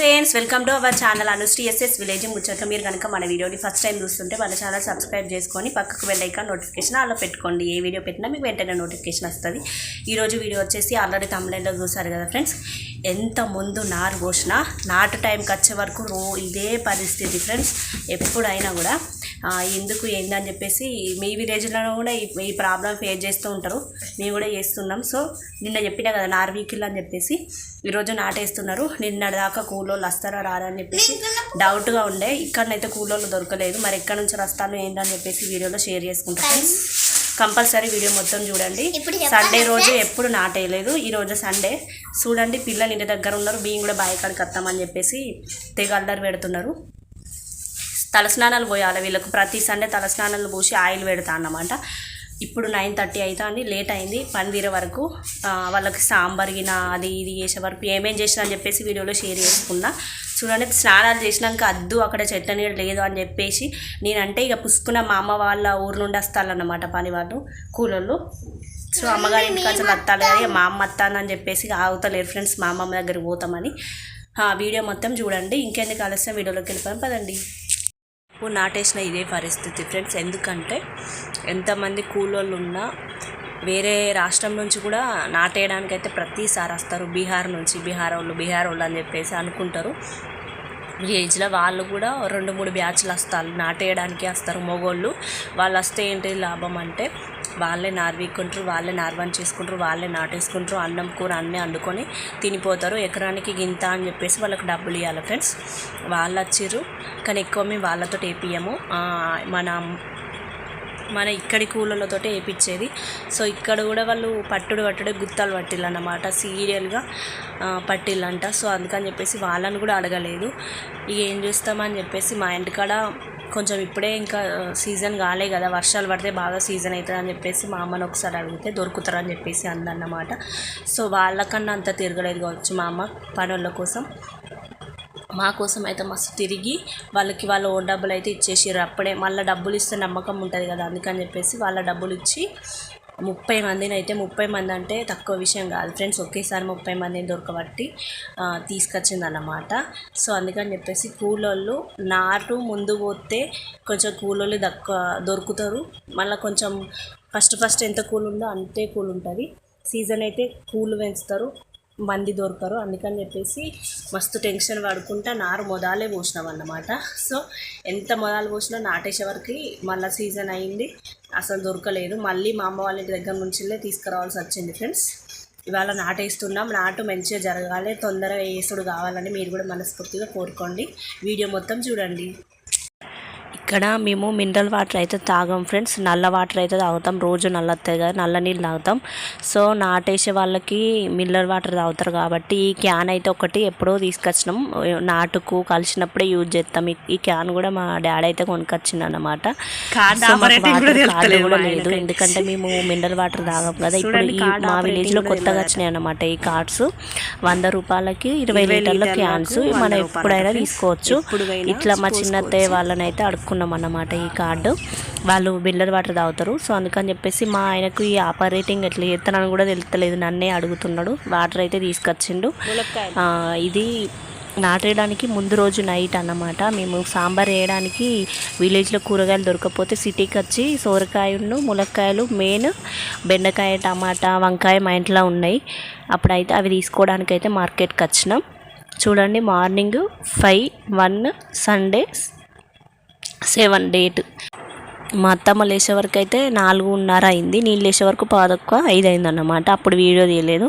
Friends welcome to our channel Anushree SS village ముచ్చట్లు మీరు కనుక మన వీడియోని ఫస్ట్ టైం చూస్తుంటే మన ఛానల్ సబ్స్క్రైబ్ చేసుకొని పక్కకు వెళ్ళాక నోటిఫికేషన్ అలా పెట్టుకోండి. ఏ వీడియో పెట్టినా మీకు వెంటనే నోటిఫికేషన్ వస్తుంది. ఈరోజు వీడియో వచ్చేసి ఆల్రెడీ తమిళలో చూసారు కదా ఫ్రెండ్స్ ఎంత ముందు నారు పోసినా నాటు టైంకి వచ్చే వరకు రో ఇదే పరిస్థితి ఫ్రెండ్స్ ఎప్పుడైనా కూడా ఎందుకు ఏందని చెప్పేసి మీ విలేజ్లో కూడా ఈ ప్రాబ్లం ఫేస్ చేస్తూ ఉంటారు. మేము కూడా చేస్తున్నాం. సో నిన్న చెప్పినా కదా నార్ వీకిల్ అని చెప్పేసి ఈరోజు నాటేస్తున్నారు. నిన్న దాకా కూలోళ్ళు వస్తారా రారా అని చెప్పేసి డౌట్గా ఉండే. ఇక్కడనైతే కూలోళ్ళు దొరకలేదు. మరి ఎక్కడి నుంచి వస్తాను ఏంటని చెప్పేసి వీడియోలో షేర్ చేసుకుంటాం ఫ్రెండ్స్ కంపల్సరీ వీడియో మొత్తం చూడండి. సండే రోజు ఎప్పుడు నాటేయలేదు. ఈ రోజు సండే. చూడండి పిల్లలు ఇంటి దగ్గర ఉన్నారు. బియ్యం కూడా బావి కాడికి వస్తామని చెప్పేసి తెగ అల్లరి పెడుతున్నారు. తలస్నానాలు పోయాలి. వీళ్ళకు ప్రతి సండే తలస్నానాలు పోసి ఆయిల్ పెడతా అన్నమాట. ఇప్పుడు నైన్ థర్టీ అవుతుంది లేట్ అయింది. పనితీర వరకు వాళ్ళకి సాంబార్ గిన అది ఇది చేసే వరకు ఏమేం చేసినా అని చెప్పేసి వీడియోలో షేర్ చేసుకున్నా. చూడండి స్నానాలు చేసినాక అద్దు అక్కడ చెట్ల నీడ లేదు అని చెప్పేసి నేనంటే ఇక పుసుకున్న మా అమ్మ వాళ్ళ ఊరు నుండి వస్తారన్నమాట పని వాళ్ళు కూలోళ్ళు. సో అమ్మగారి ఇంటికి వచ్చి వస్తాలి కానీ మా అమ్మ వస్తానని చెప్పేసి ఆగుతలేరు ఫ్రెండ్స్ మా అమ్మమ్మ దగ్గరికి పోతామని. వీడియో మొత్తం చూడండి. ఇంకెందుకు ఆలస్యం? వీడియోలోకి వెళ్ళిపోయాం పదండి. నాటేసిన ఇదే పరిస్థితి. ఫ్రెండ్స్ ఎందుకంటే ఎంతమంది కూలోళ్ళు ఉన్నా వేరే రాష్ట్రం నుంచి కూడా నాటేయడానికి అయితే ప్రతిసారి వస్తారు. బీహార్ నుంచి బీహార్ వాళ్ళు బీహార్ వాళ్ళు అని చెప్పేసి అనుకుంటారు. ఈ ఏజ్లో వాళ్ళు కూడా రెండు మూడు బ్యాచ్లు వస్తారు. నాటేయడానికి వస్తారు. మగోళ్ళు వాళ్ళు వస్తే ఏంటి లాభం అంటే వాళ్ళే నార్వీకుంటారు వాళ్ళే నార్వన్ చేసుకుంటారు వాళ్ళే నాటేసుకుంటారు అన్నం కూర అన్నీ వండుకొని తినిపోతారు. ఎకరానికి గింత అని చెప్పేసి వాళ్ళకి డబ్బులు ఇవ్వాలి ఫ్రెండ్స్. వాళ్ళు వచ్చిర్రు కానీ ఎక్కువ మేము వాళ్ళతో వేపియము మన మన ఇక్కడి కూలలతో వేయించేది సో ఇక్కడ కూడా వాళ్ళు పట్టుడు పట్టుడే గుత్తాలు పట్టిల్లన్నమాట సీరియల్గా పట్టిల్లంట. సో అందుకని చెప్పేసి వాళ్ళని కూడా అడగలేదు. ఇక ఏం చేస్తామని చెప్పేసి మా ఇంటికాడ కొంచెం ఇప్పుడే ఇంకా సీజన్ కాలే కదా వర్షాలు పడితే బాగా సీజన్ అవుతుంది అని చెప్పేసి మా అమ్మని ఒకసారి అడిగితే దొరుకుతారని చెప్పేసి అందన్నమాట. సో వాళ్ళకన్నా అంత తిరగలేదు కావచ్చు మా అమ్మ పనుల కోసం. మా కోసం అయితే మస్తు తిరిగి వాళ్ళకి వాళ్ళ ఓ డబ్బులు అయితే ఇచ్చేసారు అప్పుడే మళ్ళీ డబ్బులు ఇస్తే నమ్మకం ఉంటుంది కదా అందుకని చెప్పేసి వాళ్ళ డబ్బులు ఇచ్చి ముప్పై మందిని అయితే ముప్పై మంది అంటే తక్కువ విషయం కాదు. ఫ్రెండ్స్ ఒకేసారి ముప్పై మందిని దొరకబట్టి తీసుకొచ్చిందన్నమాట. సో అందుకని చెప్పేసి కూలోళ్ళు నాటు ముందు పోతే కొంచెం కూలోళ్ళు దక్క దొరుకుతారు. మళ్ళీ కొంచెం ఫస్ట్ ఫస్ట్ ఎంత కూల్ ఉందో అంతే కూల్ ఉంటుంది సీజన్ అయితే కూల్ పెంచుతారు. మంది దొరకరు. అందుకని చెప్పేసి మస్తు టెన్షన్ పడుకుంటా నారు మొదాలే పోసినాం అన్నమాట. సో ఎంత మొదలు పోసినా నాటేసే వరకు మళ్ళీ సీజన్ అయింది. అసలు దొరకలేదు. మళ్ళీ మా అమ్మ వాళ్ళ ఇంటి దగ్గర నుంచిలే తీసుకురావాల్సి వచ్చింది ఫ్రెండ్స్. ఇవాళ నాటేస్తున్నాం. నాటు మంచిగా జరగాలి. తొందరగా వేసుడు కావాలని మీరు కూడా మనస్ఫూర్తిగా కోరుకోండి. వీడియో మొత్తం చూడండి. ఇక్కడ మేము మినరల్ వాటర్ అయితే తాగాం ఫ్రెండ్స్. నల్ల వాటర్ అయితే తాగుతాం. రోజు నల్ల నల్ల నీళ్ళు తాగుతాం. సో నాటేసే వాళ్ళకి మినరల్ వాటర్ తాగుతారు కాబట్టి ఈ క్యాన్ అయితే ఒకటి ఎప్పుడో తీసుకొచ్చినాం. నాటుకు కలిసినప్పుడే యూజ్ చేస్తాం. ఈ- క్యాన్ కూడా మా డాడీ అయితే కొనుకొచ్చింది అనమాట కార్డ్ కూడా లేదు. ఎందుకంటే మేము మినరల్ వాటర్ తాగం కదా. ఇప్పుడు ఈ మా ఆపరేటింగ్ విలేజ్లో కూడా కొత్తగా. వచ్చినాయి అనమాట ఈ కార్డ్స్. వంద రూపాయలకి ఇరవై లీటర్ల క్యాన్స్ మనం ఎప్పుడైనా. తీసుకోవచ్చు. ఇట్లా మా. చిన్నత్తయ్య వాళ్ళని అయితే అడుక్కున్నాం అన్నమాట ఈ కార్డు. వాళ్ళు బిల్లర్ వాటర్ తాగుతారు. సో అందుకని చెప్పేసి మా ఆయనకు ఈ ఆపరేటింగ్ ఎట్లా చేస్తానని కూడా తెలుస్తలేదు. నన్నే అడుగుతున్నాడు. వాటర్ అయితే తీసుకొచ్చిండు. ఇది నాటేయడానికి ముందు రోజు నైట్ అన్నమాట. మేము సాంబార్ వేయడానికి విలేజ్లో కూరగాయలు దొరకకపోతే సిటీకి వచ్చి సోరకాయను ములక్కాయలు మెయిన్ బెండకాయ టమాటా వంకాయ మా ఇంట్లో ఉన్నాయి. అప్పుడైతే అవి తీసుకోవడానికి అయితే మార్కెట్కి వచ్చినాం. చూడండి morning five one Sunday seven date. మా అత్తమ్మ లేచే వరకు అయితే నాలుగున్నర అయింది. నేను లేచే వరకు పాదొక్క ఐదు అయింది అన్నమాట అప్పుడు వీడియో తీయలేదు.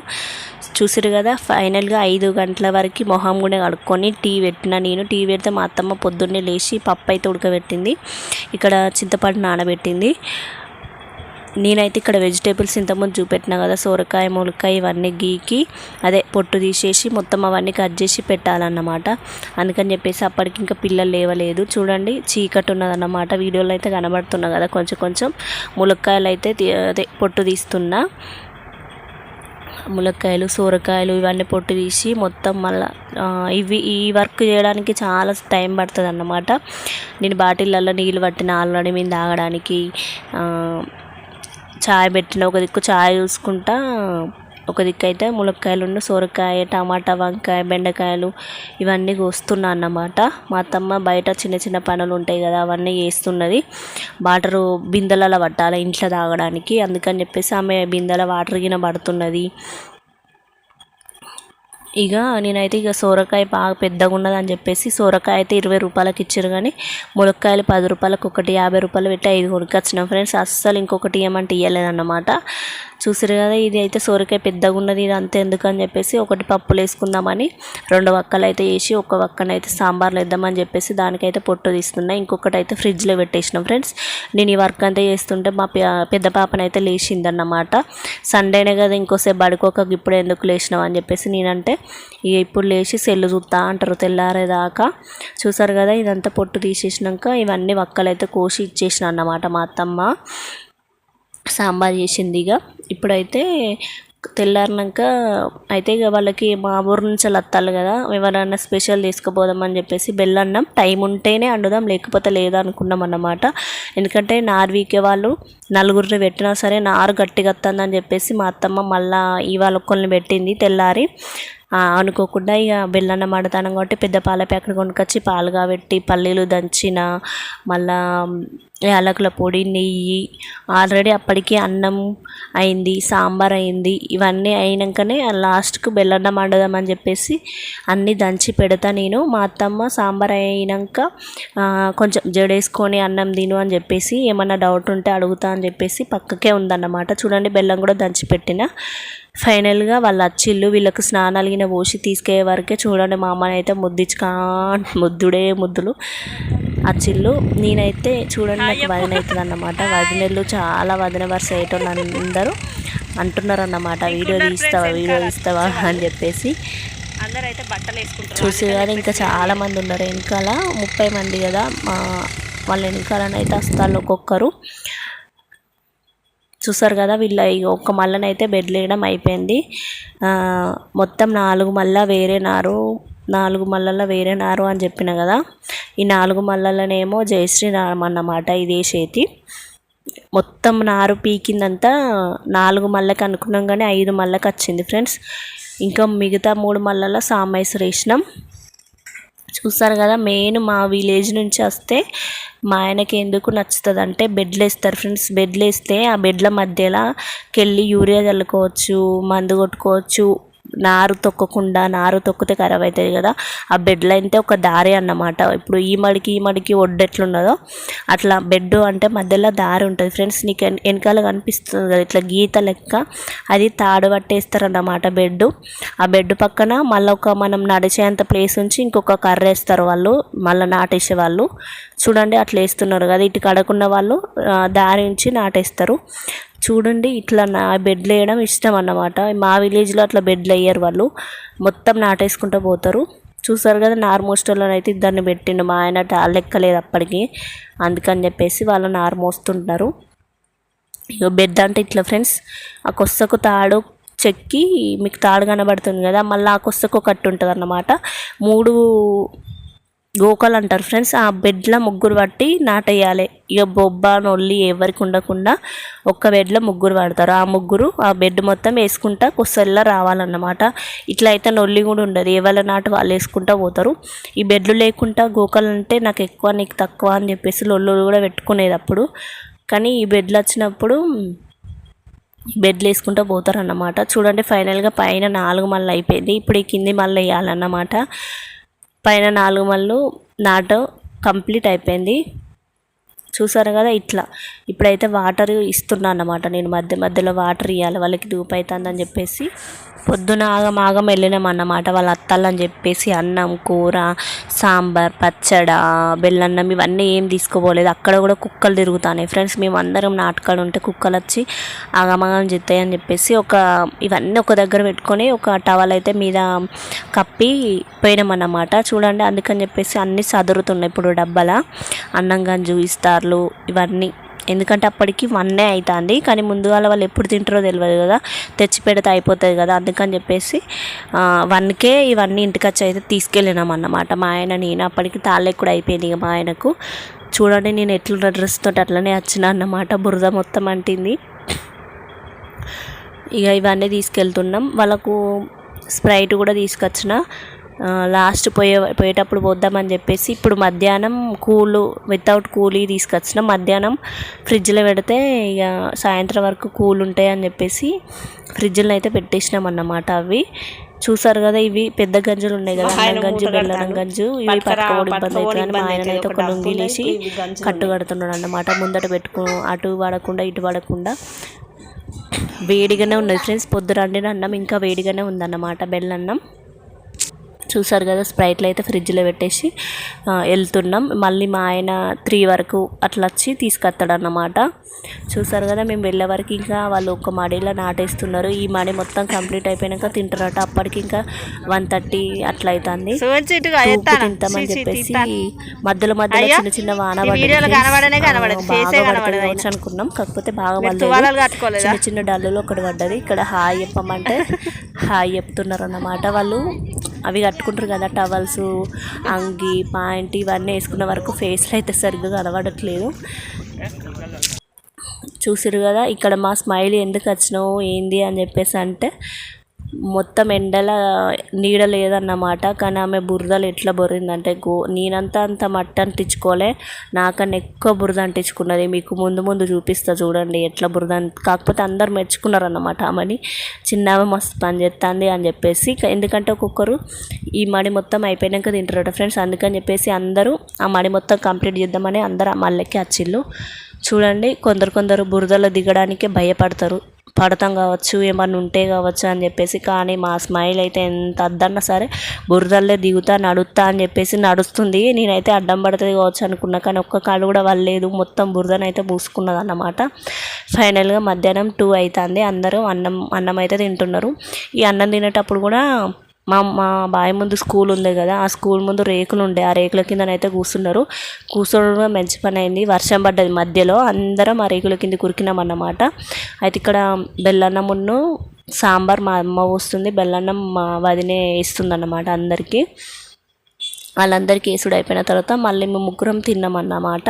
చూసిరు కదా ఫైనల్గా ఐదు గంటల వరకు మొహం కూడా కడుక్కొని టీ పెట్టిన నేను. టీ పెడితే మా అత్తమ్మ పొద్దున్నే లేచి పప్పు అయితే ఉడకబెట్టింది. ఇక్కడ చింతపండు నానబెట్టింది. నేనైతే ఇక్కడ వెజిటేబుల్స్ ఇంతకుముందు చూపెట్టినా కదా సొరకాయ ములకాయ ఇవన్నీ గీకి అదే పొట్టు తీసేసి మొత్తం అవన్నీ కట్ చేసి పెట్టాలన్నమాట. అందుకని చెప్పేసి అప్పటికి ఇంకా పిల్లలు లేవలేదు. చూడండి చీకటి ఉన్నదన్నమాట. వీడియోలో అయితే కనబడుతున్నా కదా కొంచెం కొంచెం. ములక్కాయలు అయితే తీ- అదే పొట్టు తీస్తున్నా. ములక్కాయలు సొరకాయలు ఇవన్నీ పొట్టు తీసి మొత్తం మళ్ళీ ఇవి ఈ వర్క్ చేయడానికి చాలా టైం పడుతుంది అన్నమాట నేను బాటిళ్ళల్లో నీళ్ళు పట్టిన ఆల్రెడీ మేము తాగడానికి చాయ్ పెట్టిన ఒక దిక్కు చాయ్ చూసుకుంటా ఒక దిక్కు అయితే ములక్కాయలు ఉన్న సొరకాయ టమాటా వంకాయ బెండకాయలు ఇవన్నీ కోస్తున్నా అన్నమాట. మా అత్తమ్మ బయట చిన్న చిన్న పనులు ఉంటాయి కదా అవన్నీ చేస్తున్నది. వాటరు బిందెలలో పట్టాలి ఇంట్లో తాగడానికి. అందుకని చెప్పేసి ఆమె బిందెల వాటర్ గిన పడుతున్నది. ఇక నేనైతే ఇక సోరకాయ బాగా పెద్దగా ఉన్నదని చెప్పేసి సోరకాయ అయితే ఇరవై రూపాయలకి ఇచ్చారు కానీ ములక్కాయలు పది రూపాయలకు ఒకటి యాభై రూపాయలు పెట్టి ఐదు కొనుక్కొచ్చినాం ఫ్రెండ్స్. అస్సలు ఇంకొకటి ఇవ్వమంటే ఇవ్వలేదన్నమాట చూసారు కదా ఇది అయితే సోరకాయ పెద్దగా ఉన్నది ఇది అంతే ఎందుకని చెప్పేసి ఒకటి పప్పులు వేసుకుందామని రెండు వక్కలు అయితే వేసి ఒక వక్కనైతే సాంబార్లో వేద్దామని చెప్పేసి దానికైతే పొట్టు తీస్తున్నా. ఇంకొకటి అయితే ఫ్రిడ్జ్లో పెట్టేసినాం ఫ్రెండ్స్. నేను ఈ వర్క్ అంతా చేస్తుంటే మా పె- పెద్ద పాపనైతే లేచిందన్నమాట. సండేనే కదా ఇంకోసేపు పడుకోక ఇప్పుడు ఎందుకు లేచినావు అని చెప్పేసి నేనంటే ఇక ఇప్పుడు లేచి సెల్లు చూస్తా అంటారు తెల్లారేదాకా. చూసారు కదా ఇదంతా పొట్టు తీసేసినాక ఇవన్నీ వక్కలైతే కోసి ఇచ్చేసిన అన్నమాట మా అత్తమ్మ. సాంబార్ చేసింది ఇక. ఇప్పుడైతే తెల్లారినాక అయితే ఇక వాళ్ళకి మా ఊరు నుంచి వాళ్ళు వస్తారు కదా ఎవరైనా స్పెషల్ తీసుకుపోదామని చెప్పేసి బెల్లన్నం టైం ఉంటేనే వండుదాం లేకపోతే లేదా అనుకున్నాం అన్నమాట. ఎందుకంటే నారు వీకే వాళ్ళు నలుగురిని పెట్టినా సరే నారు గట్టిగా వస్తుందని చెప్పేసి మా అత్తమ్మ మళ్ళా ఇవాళ ఒక్కరిని పెట్టింది తెల్లారి. అనుకోకుండా ఇక బెల్లన్నం మడతాను కాబట్టి పెద్ద పాల ప్యాకెట్ కొనుక్కొచ్చి పాలు కాబట్టి పల్లీలు దంచిన మళ్ళా యాలకుల పొడి నెయ్యి ఆల్రెడీ అప్పటికి అన్నం అయింది సాంబార్ అయింది ఇవన్నీ అయినాకనే లాస్ట్కు బెల్లన్నం వండుదామని చెప్పేసి అన్నీ దంచి పెడతా నేను. మా అత్తమ్మ సాంబార్ అయినాక కొంచెం జడేసుకొని అన్నం తిను అని చెప్పేసి ఏమన్నా డౌట్ ఉంటే అడుగుతా అని చెప్పేసి పక్కకే ఉందన్నమాట. చూడండి బెల్లం కూడా దంచి పెట్టిన. ఫైనల్గా వాళ్ళ అచ్చిళ్ళు వీళ్ళకి స్నానాలు గిన పోసి తీసుకెళ్ళే వరకే చూడండి మా అమ్మని అయితే ముద్దించుకా ముద్దుడే ముద్దులు. అచ్చిళ్ళు నేనైతే చూడండి నాకు వదిన అవుతుంది అన్నమాట వదినలు చాలా వదిన వరుస అయ్యేటోళ్ళు అందరూ అంటున్నారు అన్నమాట వీడియో తీస్తావా వీడియో తీస్తావా అని చెప్పేసి. అందరూ అయితే బట్టలు వేసుకుంటారు చూసి కదా ఇంకా చాలా మంది ఉన్నారు. వెనకాల ముప్పై మంది కదా మా వాళ్ళ వెనకాలనైతే వస్తారు ఒక్కొక్కరు. చూసారు కదా వీళ్ళ ఒక మల్లనైతే బెడ్ వేయడం అయిపోయింది. మొత్తం నాలుగు మల్ల వేరే నారు నాలుగు మల్లల వేరే నారు అని చెప్పిన కదా ఈ నాలుగు మల్లలనేమో జయశ్రీ అన్నమాట ఇదే చేతి. మొత్తం నారు పీకిందంతా నాలుగు మల్లకి అనుకున్నాం కానీ ఐదు మల్లకి వచ్చింది ఫ్రెండ్స్ ఇంకా మిగతా మూడు మల్లల సామైసర్ వేసినాం చూస్తారు కదా మెయిన్ మా విలేజ్ నుంచి వస్తే మా ఆయనకి ఎందుకు నచ్చుతుంది అంటే బెడ్లు వేస్తారు ఫ్రెండ్స్. బెడ్లు వేస్తే ఆ బెడ్ల మధ్యలో వెళ్ళి యూరియా చల్లుకోవచ్చు మందు కొట్టుకోవచ్చు నారు తొక్కకుండా నారు తొక్కితే ఖరాబ్ అవుతుంది కదా. ఆ బెడ్లో అయితే ఒక దారి అన్నమాట. ఇప్పుడు ఈ మడికి ఈ మడికి ఒడ్డు ఎట్లున్నదో అట్లా బెడ్ అంటే మధ్యలో దారి ఉంటుంది. ఫ్రెండ్స్ నీకు వెనకాల కనిపిస్తుంది కదా ఇట్లా గీత లెక్క. అది తాడు పట్టేస్తారన్నమాట బెడ్ ఆ బెడ్ పక్కన మళ్ళీ ఒక మనం నడిచేంత ప్లేస్ ఉంచి ఇంకొక కర్ర వేస్తారు వాళ్ళు మళ్ళీ నాటేసే వాళ్ళు. చూడండి అట్లా వేస్తున్నారు కదా. ఇటు కడకున్న వాళ్ళు దారి ఉంచి నాటేస్తారు. చూడండి ఇట్లా నా బెడ్లు వేయడం ఇష్టం అన్నమాట మా విలేజ్లో అట్లా బెడ్లు వేయరు వాళ్ళు. మొత్తం నాటేసుకుంటూ పోతారు. చూసారు కదా నార్మోస్టర్లో అయితే ఇద్దరిని పెట్టిండు. మా ఆయన లెక్కలేదు అప్పటికి. అందుకని చెప్పేసి వాళ్ళని నార్మోస్తుంటారు ఇక బెడ్ అంటే ఇట్లా ఫ్రెండ్స్ ఆ కొస్సకు తాడు చెక్కి మీకు తాడు కనబడుతుంది కదా మళ్ళీ ఆ కొస్సకు కట్టు ఉంటుంది అన్నమాట మూడు గోకలు అంటారు ఫ్రెండ్స్. ఆ బెడ్లో ముగ్గురు పట్టి నాటేయాలి. ఇక బొబ్బ నొల్లి ఎవరికి ఉండకుండా ఒక్క బెడ్లో ముగ్గురు పడతారు ఆ ముగ్గురు ఆ బెడ్ మొత్తం వేసుకుంటా కొసల్లా రావాలన్నమాట. ఇట్లా అయితే నొల్లి కూడా ఉండదు. ఎవరి నాటు వాళ్ళు వేసుకుంటా పోతారు. ఈ బెడ్లు లేకుండా గోకలు అంటే నాకు ఎక్కువ నీకు తక్కువ అని చెప్పేసి లొల్లు కూడా పెట్టుకునేది అప్పుడు. కానీ ఈ బెడ్లు వచ్చినప్పుడు బెడ్లు వేసుకుంటూ పోతారన్నమాట. చూడండి ఫైనల్గా పైన నాలుగు మళ్ళీ అయిపోయింది. ఇప్పుడు ఈ కింది మళ్ళీ వేయాలన్నమాట. పైన నాలుగు మళ్ళు నాటు కంప్లీట్ అయిపోయింది. చూసారు కదా ఇట్లా. ఇప్పుడైతే వాటర్ ఇస్తున్నా అన్నమాట నేను మధ్య మధ్యలో వాటర్ ఇవ్వాలి వాళ్ళకి దూపు అవుతుందని చెప్పేసి. పొద్దున ఆగం ఆగం వెళ్ళినాం అన్నమాట వాళ్ళ అత్తాలని చెప్పేసి అన్నం కూర సాంబార్ పచ్చడ బెల్లన్నం ఇవన్నీ ఏం తీసుకోపోలేదు అక్కడ కూడా కుక్కలు తిరుగుతాయి ఫ్రెండ్స్ మేము అందరం నాటకాలు ఉంటే కుక్కలు వచ్చి ఆగమాగం చెప్తాయి అని చెప్పేసి ఒక ఇవన్నీ ఒక దగ్గర పెట్టుకొని ఒక టవల్ అయితే మీద కప్పి పోయినామన్నమాట చూడండి అందుకని చెప్పేసి అన్నీ సదురుతున్నాయి. ఇప్పుడు డబ్బాల అన్నం గంజు ఇస్తార్లు ఇవన్నీ. ఎందుకంటే అప్పటికి వన్నే అవుతుంది కానీ ముందుగా వాళ్ళు ఎప్పుడు తింటారో తెలియదు కదా. తెచ్చి పెడితే అయిపోతుంది కదా. అందుకని చెప్పేసి వన్కే ఇవన్నీ ఇంటికి వచ్చి అయితే తీసుకెళ్ళినాం అన్నమాట. మా ఆయన నేను అప్పటికి తాళ్ళెక్కుడు అయిపోయింది ఇక మా ఆయనకు. చూడండి నేను ఎట్లున్న డ్రెస్ తోటి అట్లనే వచ్చిన అన్నమాట. బురద మొత్తం అంటింది. ఇక ఇవన్నీ తీసుకెళ్తున్నాం. వాళ్ళకు స్ప్రైట్ కూడా తీసుకొచ్చిన. లాస్ట్ పోయే పోయేటప్పుడు పోద్దామని చెప్పేసి ఇప్పుడు మధ్యాహ్నం కూలు వితౌట్ కూలీ తీసుకొచ్చిన. మధ్యాహ్నం ఫ్రిడ్జ్లో పెడితే ఇక సాయంత్రం వరకు కూల్ ఉంటాయి అని చెప్పేసి ఫ్రిడ్జ్లో అయితే పెట్టేసినాం అన్నమాట అవి. చూసారు కదా ఇవి పెద్ద గంజులు ఉన్నాయి కదా అన్నం గంజు బెల్లం. గంజు ఇవి పట్టుకోవడం ఇబ్బంది అవుతుంది. అని మా ఆయన అయితే. ఒక లొంగిలేసి కట్టు కడుతున్నాడు అన్నమాట. ముందట పెట్టుకో అటు పడకుండా ఇటు పడకుండా వేడిగానే ఉన్నది ఫ్రెండ్స్. పొద్దున వండిన అన్నం ఇంకా వేడిగానే ఉందన్నమాట. బెల్లన్నం. చూసారు కదా స్ప్రైట్లు అయితే ఫ్రిడ్జ్లో పెట్టేసి వెళ్తున్నాం మళ్ళీ మా ఆయన త్రీ వరకు అట్లా వచ్చి తీసుకొస్తాడు అన్నమాట చూసారు కదా మేము వెళ్ళే వరకు ఇంకా వాళ్ళు ఒక మడిలో నాటేస్తున్నారు. ఈ మడి మొత్తం కంప్లీట్ అయిపోయాక తింటారట అప్పటికి ఇంకా వన్ థర్టీ అట్లా అవుతుంది తింటామని చెప్పేసి. మధ్యలో మధ్యలో చిన్న చిన్న వాన పడ్డది అనుకున్నాం. కాకపోతే బాగా? చిన్న చిన్న డల్లులో ఒకటి పడ్డది. ఇక్కడ హాయ్ చెప్పమంటే హాయ్ చెప్తున్నారు అన్నమాట వాళ్ళు. అవి కట్టుకుంటారు కదా టవల్స్ అంగి పాయింట్ ఇవన్నీ వేసుకున్న వరకు ఫేస్లో అయితే సరిగ్గా కనబడట్లేదు. చూసారు కదా ఇక్కడ మా స్మైల్ ఎందుకు వచ్చినావు ఏంది అని చెప్పేసి అంటే మొత్తం ఎండల నీడ లేదన్నమాట. కానీ ఆమె బురదలు ఎట్లా బొరిందంటే గో నేనంతా అంత మట్టి అంటించుకోలే. నాకన్నా ఎక్కువ బురద అంటించుకున్నది మీకు ముందు ముందు చూపిస్తా చూడండి ఎట్లా బురద కాకపోతే అందరు మెచ్చుకున్నారు అన్నమాట ఆమెని. చిన్న ఆమె మస్తు పని చేస్తుంది అని చెప్పేసి. ఎందుకంటే ఒక్కొక్కరు ఈ మడి మొత్తం అయిపోయాక తింటారట ఫ్రెండ్స్. అందుకని చెప్పేసి అందరూ ఆ మడి మొత్తం కంప్లీట్ చేద్దామని అందరూ ఆ మళ్ళీకి వచ్చిళ్ళు. చూడండి కొందరు కొందరు బురదలో దిగడానికే భయపడతారు. పడతాం కావచ్చు ఏమన్నా ఉంటే కావచ్చు అని చెప్పేసి కానీ మా స్మైల్ అయితే ఎంత అద్దన్నా సరే బురదల్లో దిగుతా నడుస్తా అని చెప్పేసి నడుస్తుంది. నేనైతే అడ్డం పడుతుంది కావచ్చు అనుకున్నా కానీ ఒక్క కాలు కూడా వల్లేదు. మొత్తం బురదనైతే పూసుకున్నది అన్నమాట ఫైనల్గా మధ్యాహ్నం టూ అవుతుంది. అందరూ అన్నం అన్నం అయితే తింటున్నారు. ఈ అన్నం తినేటప్పుడు కూడా మా మా బావి ముందు స్కూల్ ఉంది కదా ఆ స్కూల్ ముందు రేకులు ఉండే ఆ రేకుల కిందనైతే కూర్చున్నారు. కూర్చోవడం మంచి పని అయింది. వర్షం పడ్డది మధ్యలో అందరం ఆ రేకుల కింద కురికినాం అన్నమాట. అయితే ఇక్కడ బెల్లన్నమును సాంబార్ మా అమ్మ వస్తుంది బెల్లన్నం మా వదినే ఇస్తుంది అన్నమాట అందరికీ. వాళ్ళందరికీ వేసుడు అయిపోయిన తర్వాత మళ్ళీ మేము ముగ్గురం తిన్నామన్నమాట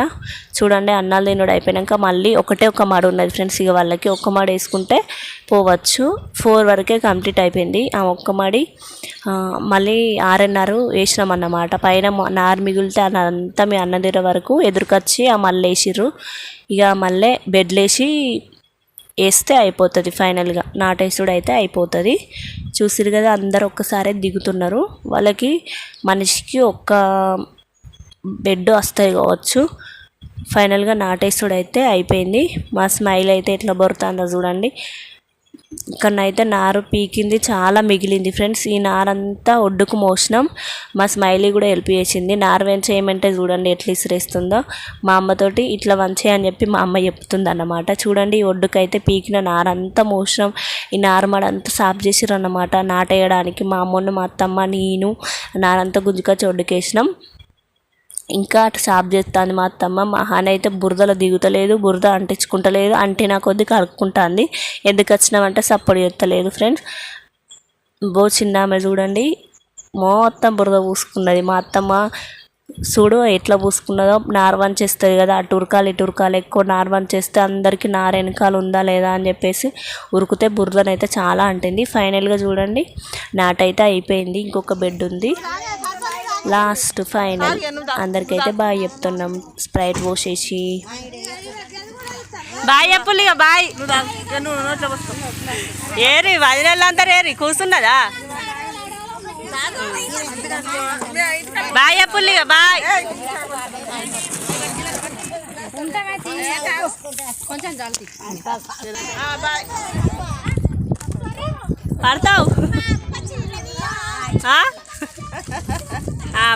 చూడండి అన్నాలు తినుడు అయిపోయాక మళ్ళీ ఒకటే ఒక మాడు ఉన్నది ఫ్రెండ్స్ ఇక వాళ్ళకి ఒక్క మాడు వేసుకుంటే పోవచ్చు. ఫోర్ వరకే కంప్లీట్ అయిపోయింది. ఆ ఒక్క మాడి మళ్ళీ ఆరున్నర వేసినామన్నమాట పైన నార్ నారు మిగిలితే అంతా మీ అన్నదిర వరకు ఎదురుకొచ్చి ఆ మళ్ళీ వేసిర్రు. ఇక మళ్ళీ బెడ్లు వేసి వేస్తే అయిపోతుంది ఫైనల్గా. నాటేసుడు అయితే అయిపోతుంది. చూసిరు కదా అందరు ఒక్కసారే దిగుతున్నారు. వాళ్ళకి మనిషికి ఒక్క బెడ్ వస్తాయి కావచ్చు. ఫైనల్గా నాటేసుడు అయితే అయిపోయింది. మా స్మైల్ అయితే ఎట్లా బొరుతుందో చూడండి. ఇక్కడనైతే నారు పీకింది చాలా మిగిలింది. ఫ్రెండ్స్ ఈ నారంతా ఒడ్డుకు మోసినాం. మా స్మైలీ కూడా హెల్ప్ చేసింది. నారు వంచేయమంటే చూడండి ఎట్లా ఇసిరేస్తుందో. మా అమ్మతోటి ఇట్లా వంచేయని అని చెప్పి మా అమ్మ చెప్తుంది అన్నమాట చూడండి ఈ ఒడ్డుకైతే పీకిన నారంతా మోసినాం. ఈ నారమడ అంతా సాఫ్ చేసిరు అన్నమాట నాటేయడానికి మా అమ్మను మా అత్తమ్మ నేను నారంతా గుంజుకొచ్చి ఒడ్డుకేసినాం. ఇంకా అటు సాఫ్ చేస్తుంది మా అత్తమ్మ. మా హాని అయితే బురదలో దిగుతలేదు బురద అంటించుకుంటలేదు అంటినా కొద్ది కలుపుకుంటుంది ఎందుకు వచ్చినామంటే సపోర్ట్ చేస్తలేదు ఫ్రెండ్స్. బో చిన్న ఆమె చూడండి మొత్తం బురద పూసుకున్నది మా అత్తమ్మ. చూడు ఎట్లా పూసుకున్నదో నార్ వంచేస్తుంది కదా అటు ఉరకాలి ఇటు ఉరకాలి ఎక్కువ నార్ వంచేస్తే అందరికీ నార వెనకాల ఉందా లేదా అని చెప్పేసి ఉరికితే బురదనైతే చాలా అంటుంది. ఫైనల్గా చూడండి నాటైతే అయిపోయింది. ఇంకొక బెడ్ ఉంది. Last final. అందరికైతే బాయ్ చెప్తున్నాం. స్ప్రైట్ పోసేసి. బాయ్ చెప్పులు ఇక బాయ్. ఏరి వదిలేళ్ళందరూ ఏరి కూర్చున్నదా? బాయ్ చెప్పులు ఇక బాయ్. పడతావు? ఆ? ఆ,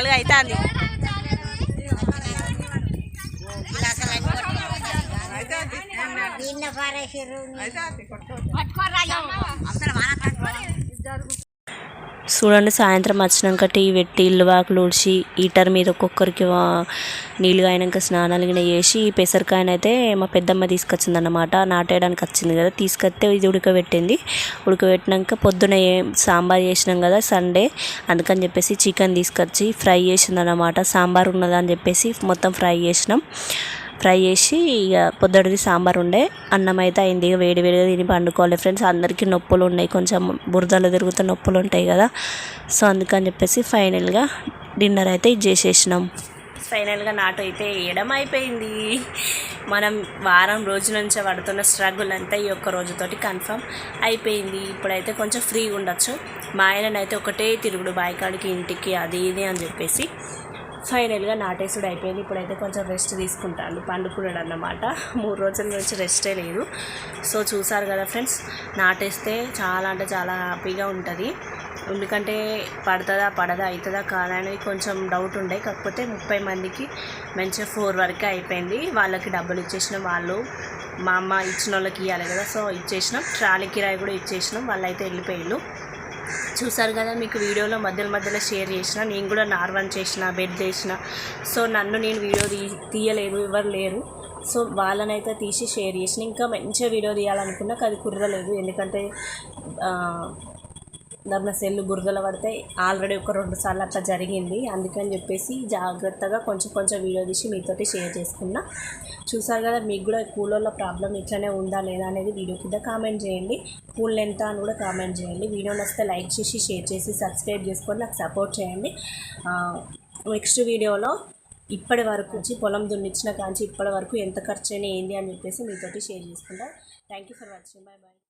నాలుగు అవుతుంది చూడండి సాయంత్రం వచ్చినాక టీ పెట్టి ఇల్లు వాకులు ఊడ్చి హీటర్ మీద ఒక్కొక్కరికి నీళ్ళు అయినాక స్నానాలు గిన చేసి ఈ పెసరకాయనైతే మా పెద్దమ్మ తీసుకొచ్చిందన్నమాట. నాటేయడానికి వచ్చింది కదా తీసుకొస్తే ఇది ఉడకబెట్టింది. ఉడకబెట్టినాక పొద్దున సాంబార్ చేసినాం కదా సండే. అందుకని చెప్పేసి చికెన్ తీసుకొచ్చి ఫ్రై చేసిందన్నమాట. సాంబార్ ఉన్నదని చెప్పేసి మొత్తం ఫ్రై చేసినాం. ఫ్రై చేసి ఇక పొద్దుటిది సాంబార్ ఉండే అన్నం అయితే అయింది. ఇక వేడి వేడిగా తిని పండుకోవాలి ఫ్రెండ్స్. అందరికీ నొప్పులు ఉన్నాయి. కొంచెం బురదలు తిరుగుతూ నొప్పులు ఉంటాయి కదా. సో అందుకని చెప్పేసి ఫైనల్గా డిన్నర్ అయితే ఇది చేసేసినాం. ఫైనల్గా నాటు అయితే వేయడం అయిపోయింది. మనం వారం రోజు నుంచి పడుతున్న స్ట్రగుల్ అంతా ఈ ఒక్క రోజుతోటి కన్ఫర్మ్ అయిపోయింది. ఇప్పుడైతే కొంచెం ఫ్రీగా ఉండొచ్చు. మా ఆయననైతే ఒకటే తిరుగుడు బాయికాడికి ఇంటికి అది ఇది అని చెప్పేసి ఫైనల్గా నాటేసుడు అయిపోయింది. ఇప్పుడైతే కొంచెం రెస్ట్ తీసుకుంటాను. పండుకున్నాడు అన్నమాట మూడు రోజుల నుంచి రెస్టే లేదు. సో చూసారు కదా ఫ్రెండ్స్ నాటేస్తే చాలా అంటే చాలా హ్యాపీగా ఉంటుంది. ఎందుకంటే పడుతుందా పడదా అవుతుందా కాదా అనేది కొంచెం డౌట్ ఉండే. కాకపోతే ముప్పై మందికి మంచిగా ఫోర్ వరకే అయిపోయింది. వాళ్ళకి డబ్బులు ఇచ్చేసిన. వాళ్ళు మా అమ్మ ఇచ్చిన వాళ్ళకి ఇవ్వాలి కదా. సో ఇచ్చేసినాం. ట్రాలీ కిరాయి కూడా ఇచ్చేసినాం. వాళ్ళైతే వెళ్ళిపోయారు చూసారు కదా మీకు వీడియోలో మధ్యలో మధ్యలో షేర్ చేసిన నేను కూడా నార్వన్ చేసిన బెడ్ చేసిన. సో నన్ను నేను వీడియో తీ తీయలేదు ఎవరు లేరు. సో వాళ్ళనైతే తీసి షేర్ చేసిన. ఇంకా మంచిగా వీడియో తీయాలనుకున్నా అది కుదరలేదు ఎందుకంటే దాంట్లో సెల్లు సెల్ పడితే ఆల్రెడీ ఒక రెండు సార్లు అట్లా జరిగింది. అందుకని చెప్పేసి జాగ్రత్తగా కొంచెం కొంచెం వీడియో తీసి మీతోటి షేర్ చేసుకున్నా. చూసారు కదా మీకు కూడా కూలర్లో ప్రాబ్లం ఇట్లనే ఉందా లేదా అనేది వీడియో కింద కామెంట్ చేయండి. కూల్ ఎంత అని కూడా కామెంట్ చేయండి. వీడియో నచ్చితే లైక్ చేసి షేర్ చేసి సబ్స్క్రైబ్ చేసుకొని నాకు సపోర్ట్ చేయండి. నెక్స్ట్ వీడియోలో ఇప్పటి వరకు వచ్చి పొలం దున్నిచ్చిన కాంచి ఇప్పటి వరకు ఎంత ఖర్చు అయినా ఏంది అని చెప్పేసి మీతోటి షేర్ చేసుకుంటా. Thank you for watching bye bye